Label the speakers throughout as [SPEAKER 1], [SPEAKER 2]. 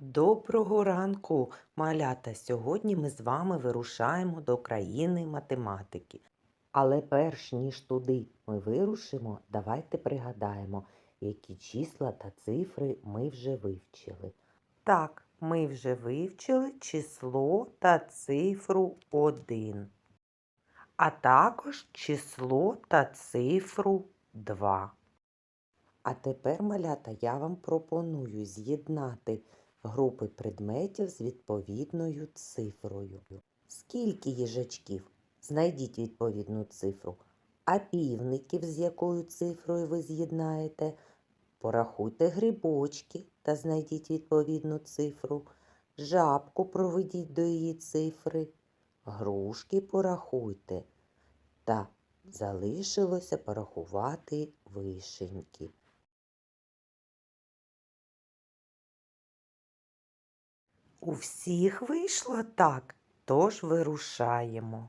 [SPEAKER 1] Доброго ранку, малята! Сьогодні ми з вами вирушаємо до країни математики. Але перш ніж туди ми вирушимо, давайте пригадаємо, які числа та цифри ми вже вивчили. Так, ми вже вивчили число та цифру 1, а також число та цифру 2. А тепер, малята, я вам пропоную з'єднати групи предметів з відповідною цифрою. Скільки їжачків? Знайдіть відповідну цифру. А півників з якою цифрою ви з'єднаєте? Порахуйте грибочки та знайдіть відповідну цифру. Жабку проведіть до її цифри. Грушки порахуйте. Та залишилося порахувати вишеньки. У всіх вийшло так, тож вирушаємо.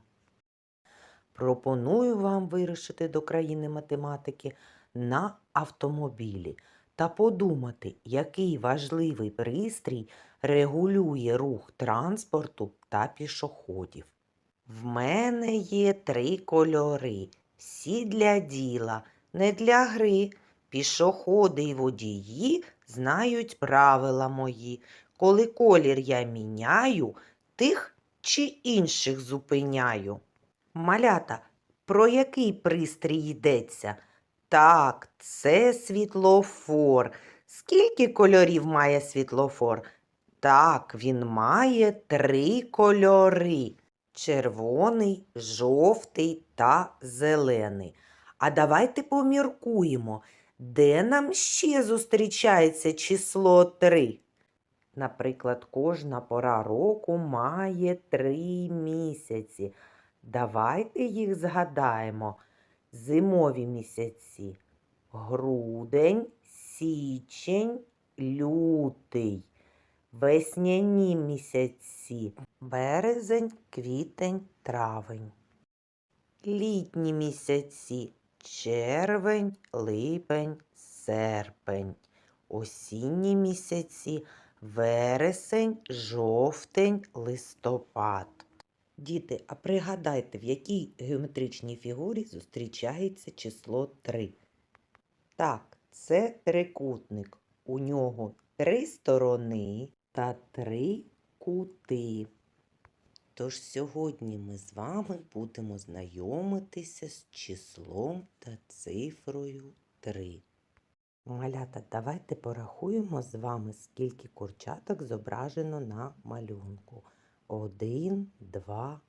[SPEAKER 1] Пропоную вам вирушити до країни математики на автомобілі та подумати, який важливий пристрій регулює рух транспорту та пішоходів. В мене є три кольори, всі для діла, не для гри. Пішоходи й водії знають правила мої. Коли колір я міняю, тих чи інших зупиняю. Малята, про який пристрій йдеться? Так, це світлофор. Скільки кольорів має світлофор? Так, він має три кольори червоний, жовтий та зелений. А давайте поміркуємо, де нам ще зустрічається число 3? Наприклад, кожна пора року має три місяці. Давайте їх згадаємо. Зимові місяці. Грудень, січень, лютий. Весняні місяці. Березень, квітень, травень. Літні місяці. Червень, липень, серпень. Осінні місяці вересень, жовтень, листопад. Діти, а пригадайте, в якій геометричній фігурі зустрічається число 3? Так, це трикутник. У нього три сторони та три кути. Тож сьогодні ми з вами будемо знайомитися з числом та цифрою 3. Малята, давайте порахуємо з вами, скільки курчаток зображено на малюнку. Один, два,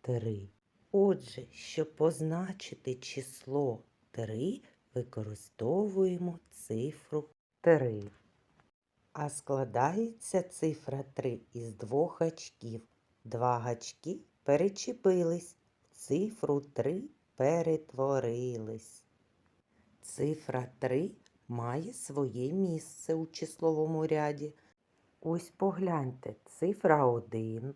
[SPEAKER 1] три. Отже, щоб позначити число 3, використовуємо цифру 3. А складається цифра 3 із двох гачків. Два гачки перечепились, цифру 3 перетворились. Цифра 3 має своє місце у числовому ряді. Ось погляньте, цифра 1,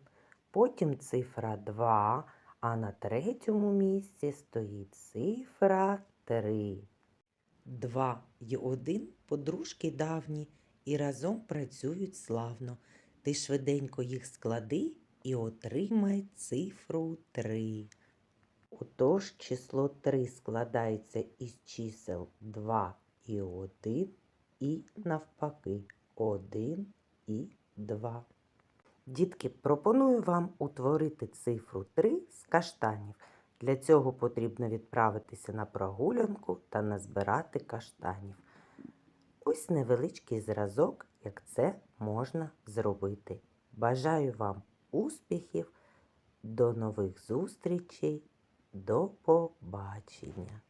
[SPEAKER 1] потім цифра 2, а на третьому місці стоїть цифра 3. 2 і 1 подружки давні і разом працюють славно. Ти швиденько їх склади і отримай цифру 3. Отож, число 3 складається із чисел 2 і 1, і навпаки 1 і 2. Дітки, пропоную вам утворити цифру 3 з каштанів. Для цього потрібно відправитися на прогулянку та назбирати каштанів. Ось невеличкий зразок, як це можна зробити. Бажаю вам успіхів, до нових зустрічей, до побачення!